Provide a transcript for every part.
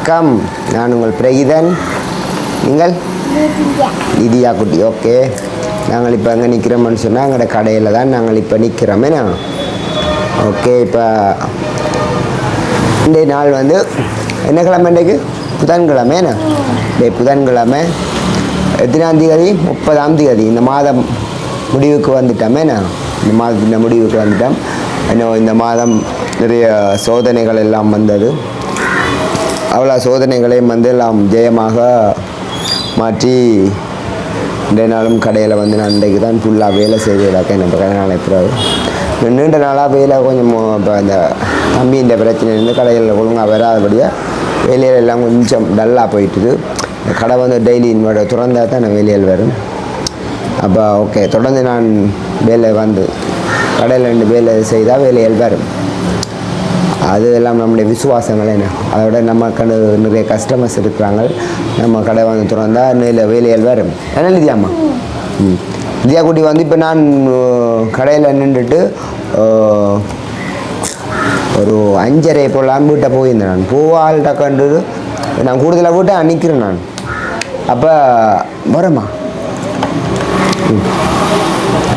வணக்கம். நான் உங்கள் பிரகிதன். நீங்கள்? இதியா குட்டி. ஓகே. நாங்கள் இப்போ எங்கே நிற்கிறோம்னு சொன்னால் எங்களோட கடையில் தான் நாங்கள் இப்போ நிற்கிறோம் என்ன? ஓகே இப்போ இன்றைய நாள் வந்து என்ன கிழமை இன்றைக்கு? புதன்கிழமை என்ன? டேய் புதன்கிழமை. எத்தனாம் தேதி? முப்பதாம் தேதி. இந்த மாதம் முடிவுக்கு வந்துட்டோமே. என்ன? இந்த மாதத்தின் முடிவுக்கு வந்துட்டோம். இன்னும் இந்த மாதம் நிறைய சோதனைகள் எல்லாம் வந்தது. அவ்வளோ சோதனைகளையும் வந்து எல்லாம் ஜெயமாக மாற்றி இன்றைய நாளும் கடையில் வந்து நான் இன்றைக்கு தான் ஃபுல்லாக வேலை செய்ததாக்க கிடக்கேன் என்ன கடை நீண்ட நாளாக வேலை கொஞ்சம் இப்போ இந்த தம்பி பிரச்சனை இருந்து கடையில் ஒழுங்காக வராதபடியாக வேலையில் எல்லாம் கொஞ்சம் டல்லாக போயிட்டுது. இந்த கடை வந்து டெய்லி இன்வெர்டர் திறந்தா தான் நான் வேலையில் வரும். அப்போ ஓகே தொடர்ந்து நான் வேலை வந்து கடையில் ரெண்டு வேலை செய்தால் வேலையில் வரும். அது எல்லாம் நம்முடைய விசுவாசங்கள் என்ன? அதோட நம்ம கடை நிறைய கஸ்டமர்ஸ் இருக்கிறாங்க. நம்ம கடை வந்து திறந்தால் நிறைய வேலைகள் வரும் என்ன லிதியாம்மா ம். லிதியா குட்டி வந்து இப்போ நான் கடையில் நின்றுட்டு ஒரு அஞ்சரை போலாம் வீட்டை போயிருந்தேன் நான். பூவால் டக்கன்றது நான் கூடுதலாக வீட்டை நிற்கிறேன் நான். அப்போ வரேம்மா.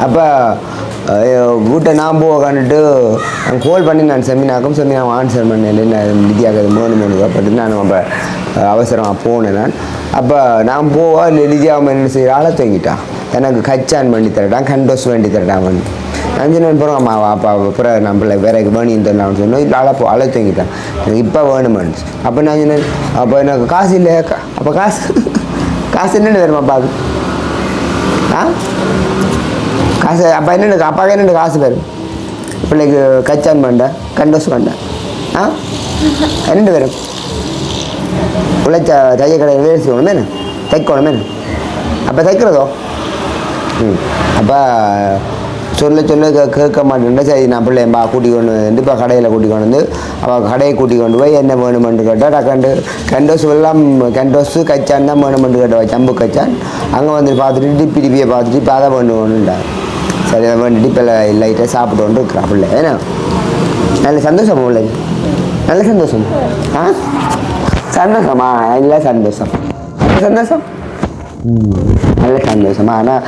அப்போ வீட்டை நான் போக நான் கோல் பண்ணி நான் செமினாக்கும் செமினா ஆன்சர் பண்ணேன். நான் நிதியாக மூணு மூணு பார்த்துட்டு நான் அப்போ அவசரமாக போனேன் நான். அப்போ நான் போவா நிதியாக என்ன செய்கிற தூங்கிட்டான் தூங்கிட்டா. எனக்கு கச்சான் பண்ணி தரட்டான் கண்டோஸ் வேண்டி தரட்டான் வந்து நான் சொன்னேன் பிறகு அம்மா அப்பா அப்புறம் நம்மள வேற வேணும் தரலாம்னு சொன்னோம் இல்லை அழை போ அழை தூங்கிட்டான். எனக்கு இப்போ வேணுமான்னு அப்போ நான் சொன்னேன் அப்போ எனக்கு காசு இல்லை அப்போ காசு காசு என்னென்னு வருமா பாக்கு? ஆ? காசு அப்போ என்ன அப்பாவுக்கு என்ன காசு வரும் பிள்ளைக்கு கச்சான் பண்ண கண்டோஸ் பண்ண ஆ? ரெண்டு பேரும் உழைச்ச தைய கடையில் வேலை செய்யணும் என்ன? தைக்கணும் என்ன? அப்போ தைக்கிறதோ? ம். அப்போ சொல்ல சொல்ல கேட்க மாட்டேன். சரி நான் பிள்ளையம்பா கூட்டி கொண்டு வந்து இப்போ கடையில் கூட்டி கொண்டு வந்து அவள் கடையை கூட்டி கொண்டு போய் என்ன வேணுமென்று கேட்டால் டக்காண்டு கண்டோஸ் எல்லாம் கண்டோஸு கச்சான் தான் வேணுமென்று கேட்டவா சம்பு கச்சான். அங்கே வந்து பார்த்துட்டு டிப்பி டிப்பியை பார்த்துட்டு இப்போ அதை வேணும் சரி அதை வேண்டிட்டு இப்போ லைட்டாக சாப்பிட்டு கொண்டு இருக்கிறா பிள்ளை. ஏன்னா நல்ல சந்தோஷம் பிள்ளை? நல்ல சந்தோஷம். ஆ? சந்தோஷமா? நல்ல சந்தோஷம். நல்ல சந்தோஷம்? நல்ல சந்தோஷமா. ஆனால்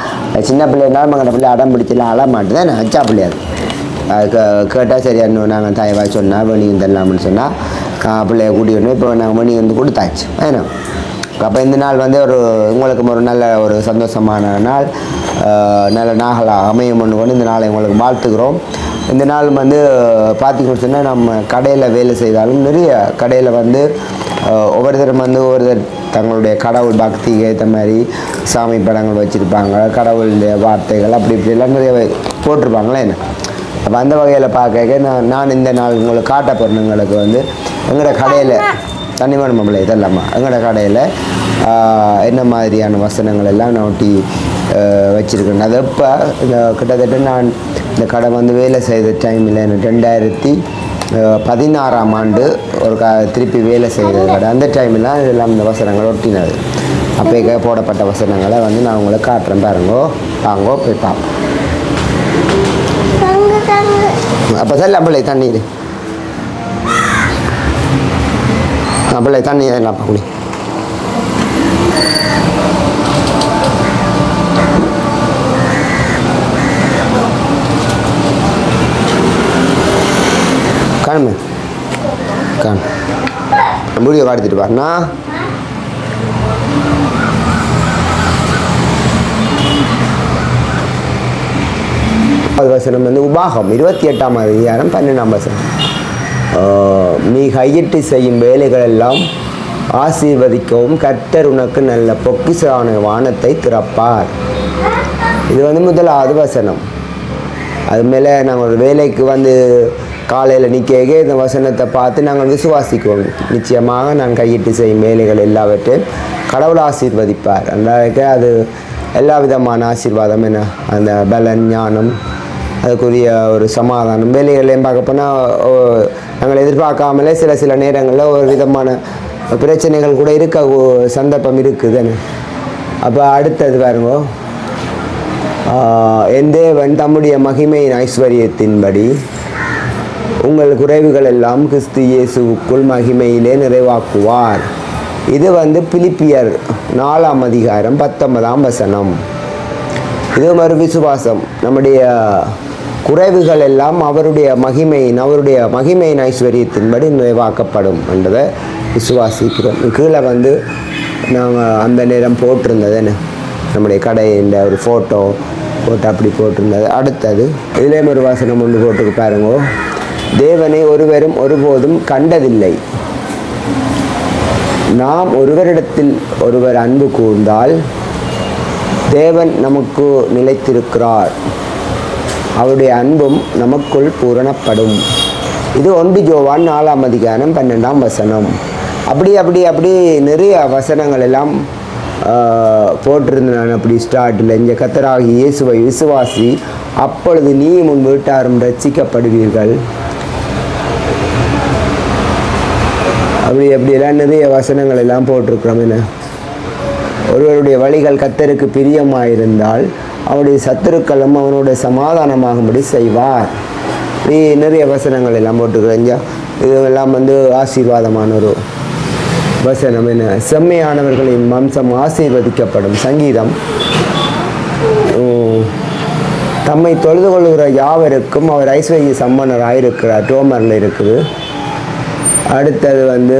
சின்ன பிள்ளைனாலும் மகன பிள்ளை அடம் பிடிச்சலாம் அழ மாட்டேன் நான் அச்சா பிள்ளையாது அது. கேட்டால் சரி நாங்கள் தாய்வா சொன்னால் வேணி தரலாம்னு சொன்னால் பிள்ளைய கூட்டிகிட்டு இப்போ நாங்கள் மணி வந்து கொடுத்தாச்சு. ஏன்னா அப்போ இந்த நாள் வந்து ஒரு உங்களுக்கும் ஒரு நல்ல ஒரு சந்தோஷமான நாள். நல்ல நாகலாக அமையும் ஒன்று கொண்டு இந்த நாளை உங்களுக்கு வாழ்த்துக்கிறோம் இந்த நாள் வந்து பார்த்திங்கன்னு சொன்னால் நம்ம கடையில் வேலை செய்தாலும் நிறைய கடையில் வந்து ஒவ்வொருத்தரும் வந்து ஒவ்வொருத்தர் தங்களுடைய கடவுள் பக்திக்கு ஏற்ற மாதிரி சாமி படங்கள் வச்சுருப்பாங்க கடவுளுடைய வார்த்தைகள் அப்படி இப்படி எல்லாம் நிறைய போட்டிருப்பாங்களே என்ன? அப்போ அந்த வகையில் பார்க்க நான் நான் இந்த நாள் உங்களுக்கு காட்ட போகிறேன் வந்து. எங்களோட கடையில் தண்ணி மணமலை இதெல்லாமா? எங்களோட கடையில் என்ன மாதிரியான வசனங்கள் எல்லாம் நான் ஒட்டி வச்சுருக்கேன். அது இந்த கிட்டத்தட்ட நான் இந்த கடை வந்து வேலை செய்த டைமில் ரெண்டாயிரத்தி பதினாறாம் ஆண்டு ஒரு க திருப்பி வேலை செய்த கடை. அந்த டைமில் இதெல்லாம் இந்த வசனங்கள் ஒட்டினது. அப்போ போடப்பட்ட வசனங்களை வந்து நான் உங்களுக்கு காட்டுறேன் பாருங்கோ. வாங்கோ போய் பார்ப்போம் அப்போ செல்ல பிள்ளை தண்ணீர். பிள்ளை தண்ணி எல்லாம் குடி காணுமே காண் முடிய காடுத்துட்டு பாருண்ணா அது வசனம் வந்து உபாகம் இருபத்தி எட்டாம் அதிகாரம் பன்னெண்டாம் வசனம். நீ கையிட்டு செய்யும் வேலைகளெல்லாம் ஆசீர்வதிக்கவும் கர்த்தர் உனக்கு நல்ல பொக்கிசான வானத்தை திறப்பார். இது வந்து முதலாவது வசனம் அது மேலே நாங்கள் ஒரு வேலைக்கு வந்து காலையில் நிற்க இந்த வசனத்தை பார்த்து நாங்கள் விசுவாசிக்குவோம். நிச்சயமாக நான் கையிட்டு செய்யும் வேலைகள் எல்லாவற்றையும் கடவுள் ஆசீர்வதிப்பார். அந்த அது எல்லா விதமான ஆசீர்வாதம் என்ன? அந்த பலன் ஞானம் அதுக்குரிய ஒரு சமாதானம் வேலைகளையும் பார்க்க போனால் நாங்கள் எதிர்பார்க்காமலே சில சில நேரங்களில் ஒரு விதமான பிரச்சனைகள் கூட இருக்க சந்தர்ப்பம் இருக்குதுன்னு. அப்போ அடுத்தது பாருங்க. என் தேவன் தம்முடைய மகிமையின் ஐஸ்வர்யத்தின்படி உங்கள் குறைவுகள் எல்லாம் கிறிஸ்து இயேசுவுக்குள் மகிமையிலே நிறைவாக்குவார். இது வந்து பிலிப்பியர் நாலாம் அதிகாரம் பத்தொன்பதாம் வசனம். இது ஒரு விசுவாசம் நம்முடைய குறைவுகள் எல்லாம் அவருடைய மகிமையின் அவருடைய மகிமையின் ஐஸ்வர்யத்தின்படி நிறைவாக்கப்படும் என்றதை விசுவாசிக்கிறோம். கீழே வந்து நாங்கள் அந்த நேரம் போட்டிருந்தது என்ன? நம்முடைய கடையின் ஒரு ஃபோட்டோ போட்டு அப்படி போட்டிருந்தது. அடுத்தது இதிலேயும் ஒரு வாசனம் ஒன்று போட்டு பாருங்கோ. தேவனை ஒருவரும் ஒருபோதும் கண்டதில்லை. நாம் ஒருவரிடத்தில் ஒருவர் அன்பு கூர்ந்தால் தேவன் நமக்கு நிலைத்திருக்கிறார். அவருடைய அன்பும் நமக்குள் பூரணப்படும். இது ஒன்று ஜோவான் நாலாம் அதிகாரம் பன்னெண்டாம் வசனம். அப்படி அப்படி அப்படி நிறைய வசனங்கள் எல்லாம் போட்டிருந்தான் போட்டிருந்தேன் நான் அப்படி ஸ்டார்ட்டில் இங்கே கத்தராகி இயேசுவை விசுவாசி அப்பொழுது நீ உன் வீட்டாரும் ரட்சிக்கப்படுவீர்கள். அப்படி அப்படியெல்லாம் நிறைய வசனங்கள் எல்லாம் போட்டிருக்கிறோம் என்ன. ஒருவருடைய வழிகள் கத்தருக்கு பிரியமாக இருந்தால் அவனுடைய சத்துருக்களும் அவனுடைய சமாதானமாகும்படி செய்வார். நீ நிறைய வசனங்கள் எல்லாம் போட்டிருக்கிறேன் இதெல்லாம் வந்து ஆசீர்வாதமான ஒரு வசனம் என்ன? செம்மையானவர்களின் வம்சம் ஆசீர்வதிக்கப்படும் சங்கீதம். தம்மை தொழுது கொள்கிற யாவருக்கும் அவர் ஐஸ்வர்ய சம்பன்னராக இருக்கிறார் டோமரில் இருக்குது. அடுத்தது வந்து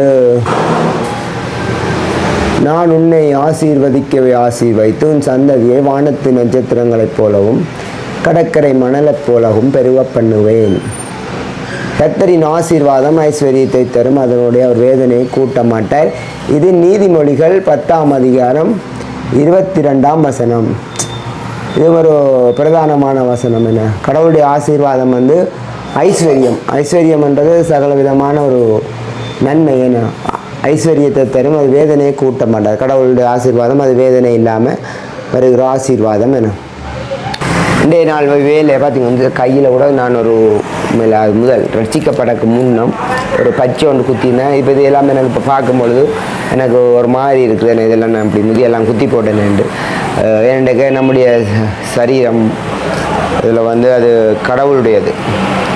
நான் உன்னை ஆசீர்வதிக்கவே ஆசீர்வைத்து உன் சந்ததியை வானத்து நட்சத்திரங்களைப் போலவும் கடற்கரை மணலைப் போலவும் பெருக பண்ணுவேன். கத்தரின் ஆசீர்வாதம் ஐஸ்வர்யத்தை தரும். அதனுடைய அவர் வேதனையை கூட்ட மாட்டார். இது நீதிமொழிகள் பத்தாம் அதிகாரம் இருபத்தி ரெண்டாம் வசனம். இது ஒரு பிரதானமான வசனம் என்ன? கடவுளுடைய ஆசீர்வாதம் வந்து ஐஸ்வர்யம். என்றது சகல விதமான ஒரு நன்மை என்ன? ஐஸ்வர்யத்தை தரும். அது வேதனையை கூட்ட மாட்டார். கடவுளுடைய ஆசீர்வாதம் அது வேதனை இல்லாமல் வருகிற ஆசீர்வாதம் என்ன? இன்றைய நாள் வேலை பார்த்தீங்கன்னா வந்து கையில் கூட நான் ஒரு அது முதல் ரட்சிக்கப்படக்கு முன்னம் ஒரு பச்சை ஒன்று குத்தினேன். இப்போ இது எல்லாமே எனக்கு இப்போ பார்க்கும்பொழுது எனக்கு ஒரு மாதிரி இருக்குது. என்ன இதெல்லாம் நான் இப்படி முதியெல்லாம் குத்தி போட்டேன்ட்டு ஏன்னாக்க நம்முடைய சரீரம் இதில் வந்து அது கடவுளுடையது.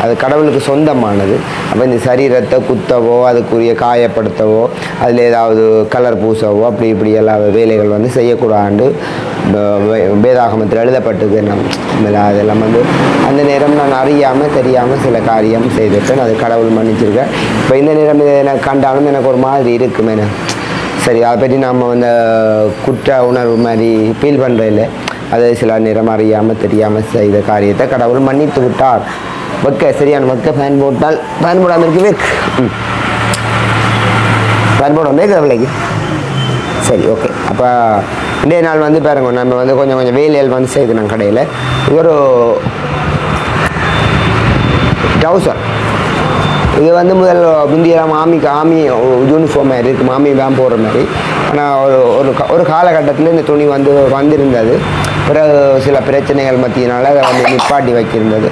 அது கடவுளுக்கு சொந்தமானது. அப்போ இந்த சரீரத்தை குத்தவோ அதுக்குரிய காயப்படுத்தவோ அதில் ஏதாவது கலர் பூசவோ அப்படி இப்படி எல்லா வேலைகள் வந்து செய்யக்கூடாது. வேதாகமத்தில் எழுதப்பட்டது நம் அதெல்லாம் வந்து அந்த நேரம் நான் அறியாமல் தெரியாமல் சில காரியம் செய்திருக்கேன் அது கடவுள் மன்னிச்சிருக்கேன் இப்போ இந்த நேரம் இதை எனக்கு கண்டாலும் எனக்கு ஒரு மாதிரி இருக்குமே சரி அதை பற்றி நம்ம வந்து குற்ற உணர்வு மாதிரி ஃபீல் பண்ணுறதில்ல அதை சில நேரம் அறியாமல் தெரியாமல் செய்த காரியத்தை கடவுள் மன்னித்து விட்டார். வெக்க சரியான வெக்க ஃபேன் போட்டால் ஃபேன் போடாமல் இருக்கு ஃபேன் போடாமல் இருக்கிற சரி ஓகே அப்போ இன்றைய நாள் வந்து பாருங்க நம்ம வந்து கொஞ்சம் கொஞ்சம் வேலைகள் வந்து செய்தோம் கடையில். இது ஒரு ட்ரௌசர் இது வந்து முதல் முந்தியெல்லாம் மாமிக்கு ஆமி யூனிஃபார்ம் மாதிரி இருக்குது மாமி தான் போடுற மாதிரி. ஆனால் ஒரு ஒரு ஒரு காலகட்டத்தில் இந்த துணி வந்து வந்திருந்தது. பிறகு சில பிரச்சனைகள் மத்தியினால அதை வந்து நிப்பாட்டி வைக்கிருந்தது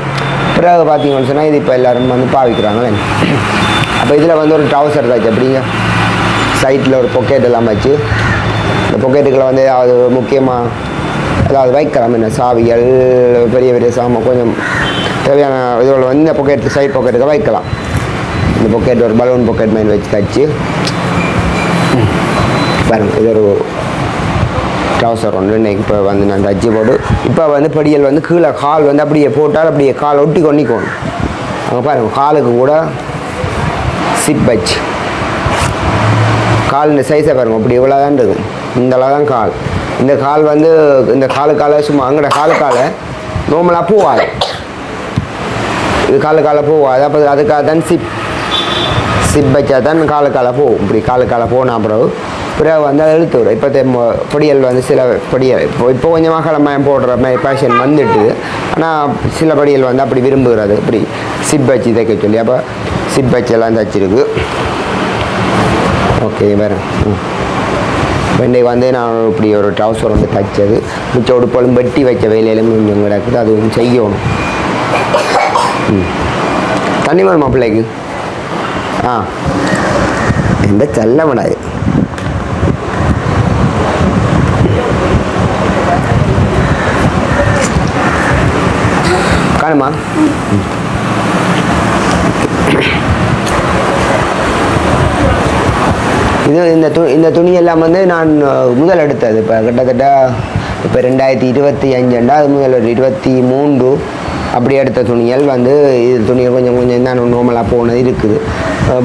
பிறகு பார்த்தீங்கன்னு சொன்னால் இது இப்போ எல்லோரும் வந்து பாவிக்கிறாங்களே அப்போ இதில் வந்து ஒரு ட்ரௌசர் தாச்சு அப்படிங்க சைட்டில் ஒரு பொக்கெட் எல்லாம் வச்சு இந்த பொக்கெட்டுக்களை வந்து ஏதாவது முக்கியமாக அதாவது வைக்கலாம். என்ன சாவிகள் பெரிய பெரிய சாமான் கொஞ்சம் தேவையான இதோட வந்து இந்த பொக்கெட் சைட் பொக்கெட்டுக்கு வைக்கலாம். இந்த பொக்கெட் ஒரு பலூன் பொக்கெட் மாதிரி வச்சு தச்சு. பாருங்கள் இது ஒரு ட்ரௌசர் ஒன்று இன்னைக்கு இப்போ வந்து நான் தச்சு போட்டு இப்போ வந்து படியல் வந்து கீழே கால் வந்து அப்படியே போட்டால் அப்படியே கால் ஒட்டி கொண்டிக்கணும் அங்கே பாருங்கள் காலுக்கு கூட சிப் வச்சு கால் இந்த சைஸை பாருங்கள் அப்படி இவ்வளோ தான் இருக்கும். இந்த அளவு தான் கால். இந்த கால் வந்து இந்த காலுக்கால சும்மா அங்கட காலுக்கால நார்மலாக பூவாது இது காலு காலை போவாது அப்போ அதுக்காக தான் சிப் சிப் வச்சா தான் காலு காலை போகும். இப்படி காலு காலை போனால் பிறகு பிறகு வந்து அதை எழுத்து வரும் இப்போ பொடியல் வந்து சில பொடியல் இப்போ இப்போ கொஞ்சமாக கிளம்பயம் போடுற மாதிரி ஃபேஷன் வந்துட்டு ஆனால் சில பொடியல் வந்து அப்படி விரும்புகிறது. இப்படி சிப் வச்சு தைக்க சொல்லி அப்போ சிப் வச்செல்லாம் தைச்சிருக்கு. ஓகே வேறு. ம். இன்றைக்கு வந்து நான் இப்படி ஒரு ட்ரௌசர் வந்து தைச்சது. மிச்ச உடுப்பாலும் வெட்டி வைச்ச வேலையிலும் கொஞ்சம் கிடக்குது. அது வந்து செய்யணும். ம். தண்ணி வேணுமா பிள்ளைக்கு? ஆ. எந்த செல்ல விடாது வேணுமா இது இந்த து இந்த துணியெல்லாம் வந்து நான் முதல் எடுத்தது. இப்போ கிட்டத்தட்ட இப்போ ரெண்டாயிரத்தி இருபத்தி அஞ்சுண்டா அது முதல் இருபத்தி மூன்று அப்படி எடுத்த துணிகள் வந்து இது துணிகள் கொஞ்சம் கொஞ்சம் தான் நோமலாக போனது இருக்குது.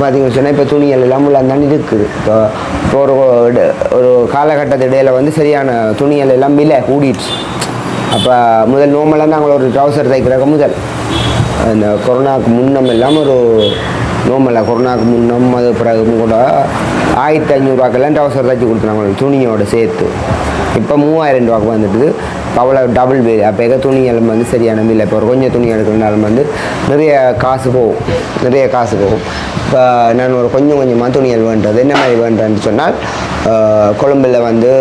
பார்த்தீங்கன்னு சொன்னால் இப்போ துணிகள் எல்லாம் தான் இருக்குது. இப்போ இப்போ ஒரு ஒரு காலகட்டத்து இடையில வந்து சரியான துணிகள் எல்லாம் விலை கூடிடுச்சு. அப்போ முதல் நோமெல்லாம் நாங்கள் ஒரு ட்ரௌசர் தைக்கிறக்க முதல். அந்த கொரோனாவுக்கு முன்னம் எல்லாம் ஒரு நோமலில் கொரோனாவுக்கு முன்னம் அது பிறகு கூட ஆயிரத்தி ஐநூறுரூவாக்கெல்லாம் ட்ரௌசர் தைச்சி கொடுத்துனாங்க. துணியோட சேர்த்து. இப்போ மூவாயிரம் ரூபாய்க்கு வந்துட்டு அவ்வளோ டபுள் பேர் அப்போ துணி எல்லாம் வந்து சரியான இல்லை இப்போ ஒரு கொஞ்சம் துணி எடுக்கிறனாலும் வந்து நிறைய காசு போகும். நிறைய காசு போகும். இப்போ நான் ஒரு கொஞ்சம் கொஞ்சமாக துணிகள் வேண்டது. என்ன மாதிரி வேண்டேன்னு சொன்னால் கொழும்பில் வந்து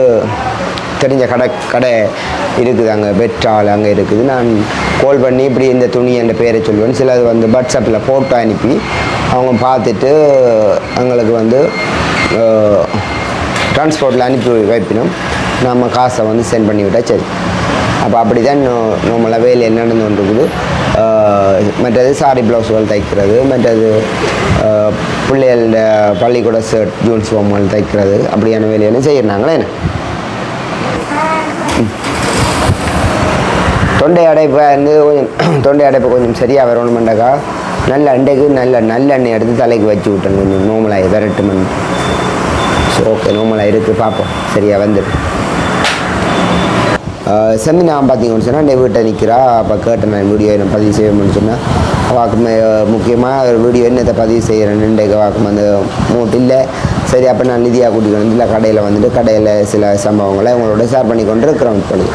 தெரிஞ்ச கடை கடை இருக்குது அங்கே பெட்ரால் அங்கே இருக்குது. நான் கால் பண்ணி இப்படி இந்த துணி என்ற பேரை சொல்லுவேன். சிலது வந்து வாட்ஸ்அப்பில் ஃபோட்டோ அனுப்பி அவங்க பார்த்துட்டு எங்களுக்கு வந்து டிரான்ஸ்போர்ட்டில் அனுப்பி வைப்பினோம் நம்ம காசை வந்து சென்ட் பண்ணிவிட்டால் சரி. அப்போ அப்படி தான் நம்மளாக வேலை நடந்து கொண்டிருக்குது. மற்றது சாரி ப்ளவுஸுகள் தைக்கிறது மற்றது பிள்ளைகளோட பள்ளிக்கூட ஷர்ட் யூனிஃபார்ம்கள் தைக்கிறது. அப்படியான வேலையெல்லாம் செய்கிறாங்களே என்ன? தொண்டை அடைப்பை வந்து கொஞ்சம் தொண்டை அடைப்பை கொஞ்சம் சரியாக வரணுமெண்டாக்கா நல்ல அண்டைக்கு நல்ல நல்லெண்ணெய் எடுத்து தலைக்கு வச்சு விட்டேன். கொஞ்சம் நோமலாகி விரட்டுமென்னு ஸோ ஓகே நோமலாக இருக்குது பார்ப்போம். சரியாக வந்துடு செமினா பார்த்தீங்கன்னு சொன்னால் இந்த வீட்டை நிற்கிறா. அப்போ கேட்டேன் நான் வீடியோ என்ன பதிவு செய்யணும்னு சொன்னால் அவாக்கு முக்கியமாக ஒரு வீடியோ என்னத்தை பதிவு செய்கிறேன் நின்றைக்கு அவாக்கு வந்து மூட்டு இல்லை. சரி அப்போ நான் நிதியாக கூட்டிகிட்டு வந்து இல்லை கடையில் வந்துட்டு கடையில் சில சம்பவங்களை உங்களோட ஷேர் பண்ணி கொண்டு இருக்கிறோம் இப்பொழுது.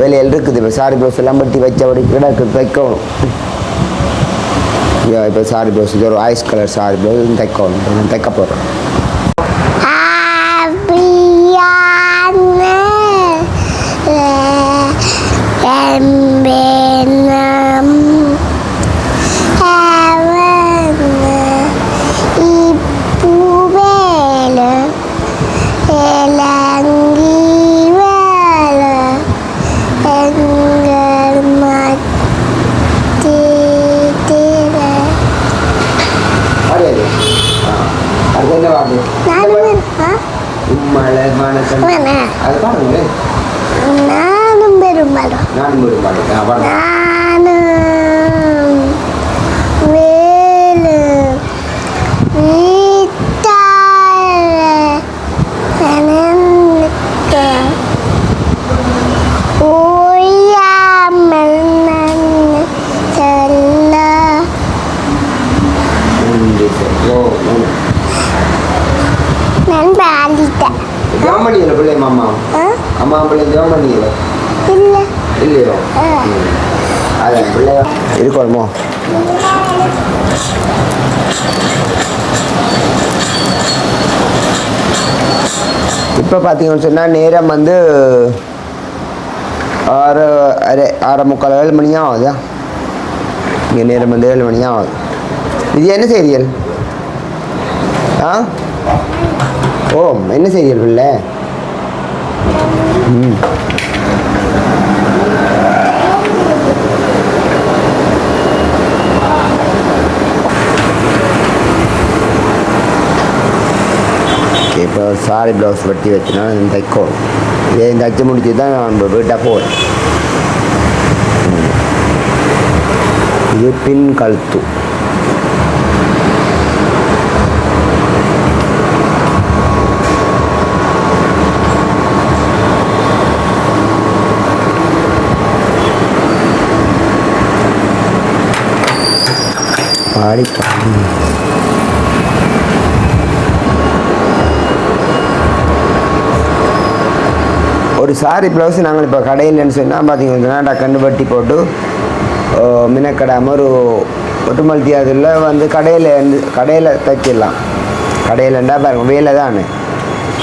வேலையில் இருக்குது. இப்போ சாரி ப்ளவுஸ் எல்லாம் பட்டி வச்சபடி கிடக்கு தைக்கணும். இப்போ சாரி ப்ளவுஸ் இது ஒரு ஐஸ் கலர் சாரி ப்ளவுஸ் தைக்கணும். தைக்க போகிறேன் பாடு அது ஆ அது என்ன பாடு மழை மணக்கம் அது பாடுங்களே நானும் பெரும்பாலும் நானும் ஒரு பாடு ஆ பாடு நானும் வேலு வீட்டார அனந்த ஓயாமல் நான் சொல்ல நன்றி சார் ஓ நன்றி. நான் பாடிட்டேன் ஜெபம் பண்ணிக்கல பிள்ளை மாமா ஆ? அம்மா பிள்ளை ஜெபம் பண்ணிக்கல? இல்லை. இல்லையோ? ஆ. ம். அதான் பிள்ளை இருக்கணுமோ இப்போ பார்த்தீங்கன்னு சொன்னால் நேரம் வந்து ஆறு அரை ஆறு முக்கால் ஏழு மணியாக ஆகுதா. இங்கே நேரம் வந்து ஏழு மணியாக ஆகுது. இது என்ன சீரியல் ஆ? ஓ என்ன சீரியல் பிள்ளை? இப்போ சாரி ப்ளவுஸ் வெட்டி வச்சுனா தைக்கும் இதே தைச்சு முடிச்சு தான் நான் வீட்டாக போவேன். இது பின் கழுத்து. பாடி ஒரு சாரி ப்ளவுஸ் நாங்கள் இப்போ கடையில்னு சொன்னால் பார்த்தீங்கன்னா டக்குன்னு வட்டி போட்டு மினக்கடாமல் ஒரு ஒட்டுமல் அதில் வந்து கடையில் இருந்து கடையில் தைச்சிடலாம். கடையில்ண்டா பாருங்கள் வேலை தானே.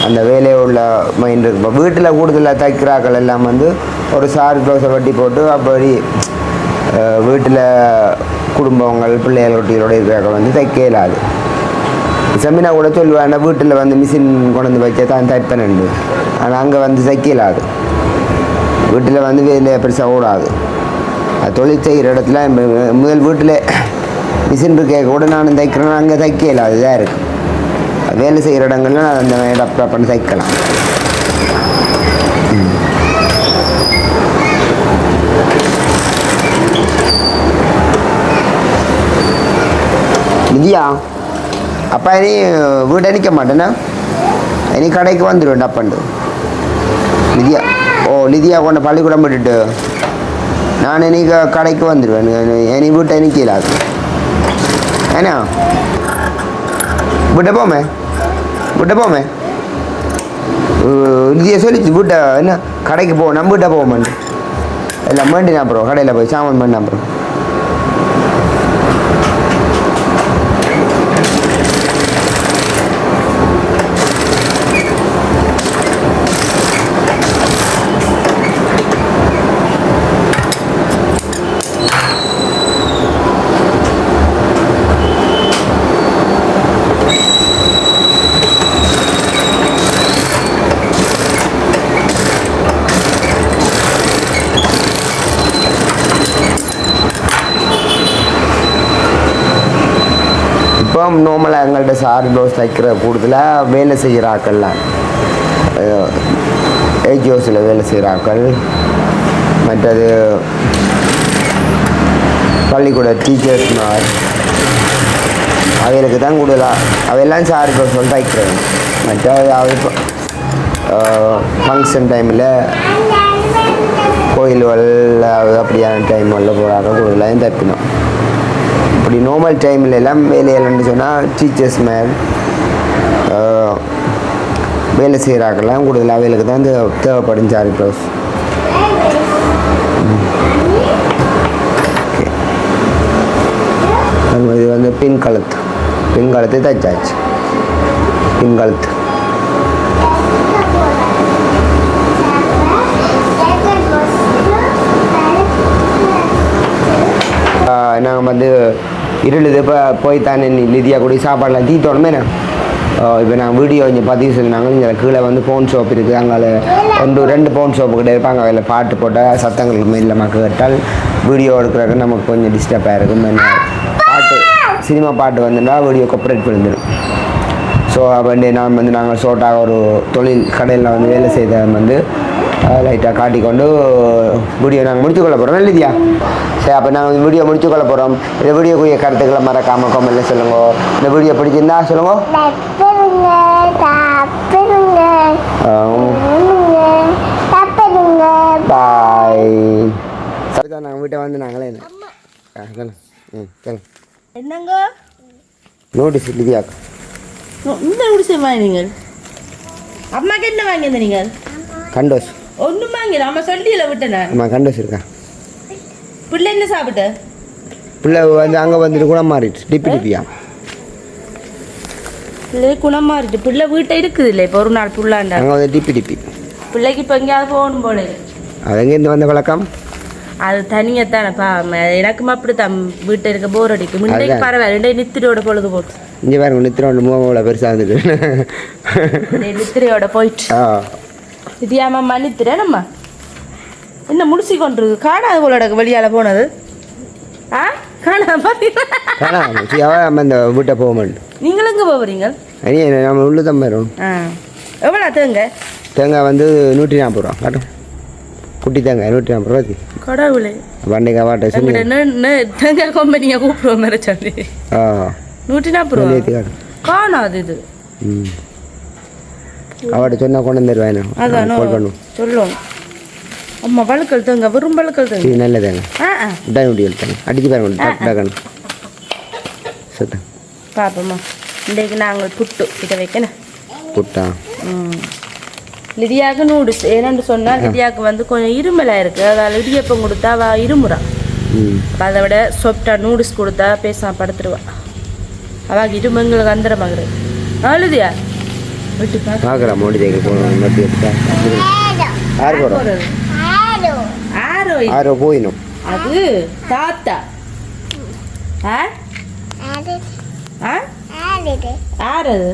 அந்த வேலையை உள்ள மைண்ட் இருக்கு. இப்போ வீட்டில் கூடுதலாக தைக்கிறாக்கள் எல்லாம் வந்து ஒரு சாரி ப்ளவுஸை வட்டி போட்டு அப்படி வீட்டில் குடும்பங்கள் பிள்ளைகள் ஒட்டிகளோட இருக்கிறாக்கள் வந்து தைக்க இயலாது செமினா கூட சொல்லுவாங்க வீட்டில் வந்து மிஷின் கொண்டு வந்து வச்சா தான் தைப்பேன் ஆனால் அங்கே வந்து தைக்க இயலாது வீட்டில் வந்து வேலை பெருசாக ஓடாது. தொழில் செய்கிற இடத்துல முதல் வீட்டில் மிஷின் இருக்க கூட நான் தைக்கிறேன் அங்கே தைக்க இயலாது அதுதான் இருக்குது வேலை செய்கிற இடங்கள்ல நான் அந்த மாதிரி பண்ணி தைக்கலாம். நிதியா அப்பா இனி வீட்டை நிற்க மாட்டேனா இனி கடைக்கு வந்துடுவேன் டப்பண்டு லிதியா ஓ லிதியா கொண்ட பள்ளிக்கூடம் விட்டுட்டு நான் இனி கடைக்கு வந்துடுவேன் இனி வீட்டை நிற்கலாது ஏன்னா விட்ட போமே விட்ட போமே லிதியா சொல்லிச்சு வீட்டை என்ன கடைக்கு போ நம்ம வீட்டை போவோமெண்டு எல்லாம் வேண்டினா அப்புறம் கடையில் போய் சாமான் பண்ண அப்புறம் இப்போ நார்மலாக எங்கள்கிட்ட சாரி ப்ளவுஸ் தைக்கிற கூடுதலாக வேலை செய்கிற ஆக்கள்லாம் ஏஜிஓஸில் வேலை செய்கிற ஆக்கள் மற்றது பள்ளிக்கூட டீச்சர்ஸ்மார் அவைகளுக்கு தான் கூடுதலாக அவையெல்லாம் சாரி ப்ளவுஸ் வந்து தைக்கிறேன் மற்ற அவை ஃபங்க்ஷன் டைமில் கோயில்கள் அது அப்படியான வரல போகிறாங்க கூடுதலாக தைப்பினோம் இப்படி நார்மல் டைமில் எல்லாம் வேலையில்னு சொன்னால் டீச்சர்ஸ் மேல் வேலை செய்கிறாக்கெல்லாம் கூடுதல் அவைகளுக்கு தான் இந்த தேவைப்படும் சாரி ப்ளவுஸ் இது வந்து பின் கழுத்து. பின் கழுத்து தைச்சாச்சு. பின் கழுத்து. நாங்கள் வந்து இருளுது இப்போ போய் தானே லிதியா கூடி சாப்பாடெலாம் தீத்தோணுமே இப்போ நான் வீடியோ இங்கே பதிவு செஞ்சாங்க இங்கே கீழே வந்து ஃபோன் ஷாப் இருக்குது. அங்கே ஒன்று ரெண்டு ஃபோன் ஷாப்பு கிட்ட இருப்பாங்க. அதில் பாட்டு போட்டால் சத்தங்களுக்கு மெல்லமாக கேட்டால் வீடியோ எடுக்கிறக்கு நமக்கு கொஞ்சம் டிஸ்டர்பாக இருக்கும். பாட்டு சினிமா பாட்டு வந்துட்டா வீடியோ கொப்பரேட் பண்ணிடும் ஸோ வந்து நான் வந்து நாங்கள் சோட்டாக ஒரு தொழில் கடையில் வந்து வேலை செய்த வந்து லைட்டாக காட்டிக்கொண்டு வீடியோ நாங்கள் முடித்துக்கொள்ள போகிறோம் இல்லையா சரி அப்போ நாங்கள் வீடியோ முடித்துக்கொள்ள போகிறோம் இந்த வீடியோக்குரிய கருத்துக்களை மறக்காமல் கமெண்ட்ல சொல்லுங்க. இந்த வீடியோ பிடிச்சிருந்தா சொல்லுங்க. பாய் சரிதான் நாங்கள் வீட்டை வந்து நாங்களே ஆ சொல்லுங்க. ம் சொல்லுங்க. என்னங்க? நோட்டீஸ் லிதியாக்கா நோ- இந்த குடிசை வாங்கினீங்க? அம்மாக்கு என்ன வாங்கியிருந்த நீங்கள் கண்டோஸ். வாங்கல அம்மா சொல்லியில விட்டேன். அம்மா கண்டோஸ் இருக்கா பிள்ளை என்ன சாப்பிட்ட? பிள்ளை வந்து அங்கே வந்துட்டு கூட மாறிட்டு டிப்பி டிப்பியா? பிள்ளை குணம் மாறிட்டு பிள்ளை வீட்டை இருக்குது இல்லை இப்போ ஒரு நாள் புள்ளாண்டா அங்கே வந்து டிப்பி டிப்பி. பிள்ளைக்கு இப்போ எங்கேயாவது போகணும் போல. அது எங்கேருந்து வந்த வழக்கம்? அது தனியாக பா எனக்கும் அப்படி தான் வீட்டை இருக்க போர் அடிக்கும். அதான். பரவாயில்ல ரெண்டே நித்திரையோட பொழுது போட்டு இங்கே பாருங்க நித்திரோண்டு மூவ பெருசாக டேய், நித்திரையோட போயிட்டு இது ஏமாம்மா நித்திரை நம்ம. என்ன முடிச்சு கொண்டு காணாது போல வெளியால போனது. ஆ? வீட்டை போக மாட்டோம் நீங்களும் எங்கே போகிறீங்க நம்ம உள்ள தான் போயிடும் எவ்வளோ தேங்க? தேங்காய் வந்து நூற்றி நாற்பது ரூபா. காட்டும் குட்டி தேங்காய் நூற்றி நாற்பது ரூபாய்க்கு கடவுளே. பண்டைக்காய் வாட்டை சொல்லி தேங்காய் கம்பெனியை கூப்பிடுவோம் மாதிரி சொல்லி. ஆ. நூற்றி நாற்பது ரூபா? காணாது இது. ம். அவட்ட சொன்னால் கொண்டு வந்துடுவேன் அதானோ கால் பண்ணுவோம். சொல்லுவோம். அம்மா வழுக்கல் தேங்க வெறும் வழுக்கல் தேங்க. இது நல்ல தேங்காய் ஆ ஆ. விட்டாங்க முடி எடுத்தாங்க. அடிச்சு பாருங்க டக்கு டக்குன்னு சத்தம் பாப்போம்மா. இன்றைக்கு நாங்கள் புட்டு இதை வைக்கணும். புட்டா? ம். லிதியாவுக்கு நூடுல்ஸ். ஏன்னு சொன்னால் லிதியாவுக்கு வந்து கொஞ்சம் இருமலாக இருக்குது அதால் இடியப்பம் கொடுத்தா அவள் இருமுறா. அதை விட சாப்பிட்டா நூடுல்ஸ் கொடுத்தா பேசாம படுத்துருவா. அவாக்கு இருமங்களுக்கு அந்தரமாகுது அழுதியா விட்டு பாரு. பார்க்குறா மோடி தேய்க்க போகணும் மத்தி எடுத்தா யார் போகிறோம் போறது. ஹலோ ஆரோ. போயிடும் அது தாத்தா. ஆறது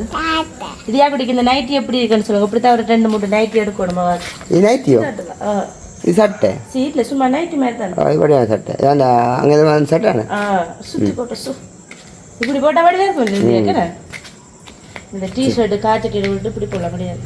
இதியா குடிக்க? இந்த நைட்டி எப்படி இருக்குன்னு சொல்லுங்க. ஒரு ரெண்டு மூணு நைட்டி எடுக்கணுமா? இது நைட்டியோ இது சட்டை. சீட்ல சும்மா நைட்டி மாதிரி தானே? வடிவான சட்டை. அந்த அங்கே சட்டை ஆ சுத்தி போட்ட சு. இப்படி போட்டா இருக்கும் இல்லையா இந்த டிஷர்ட்டு காய்ச்சட்டி விட்டு இப்படி போட முடியாது.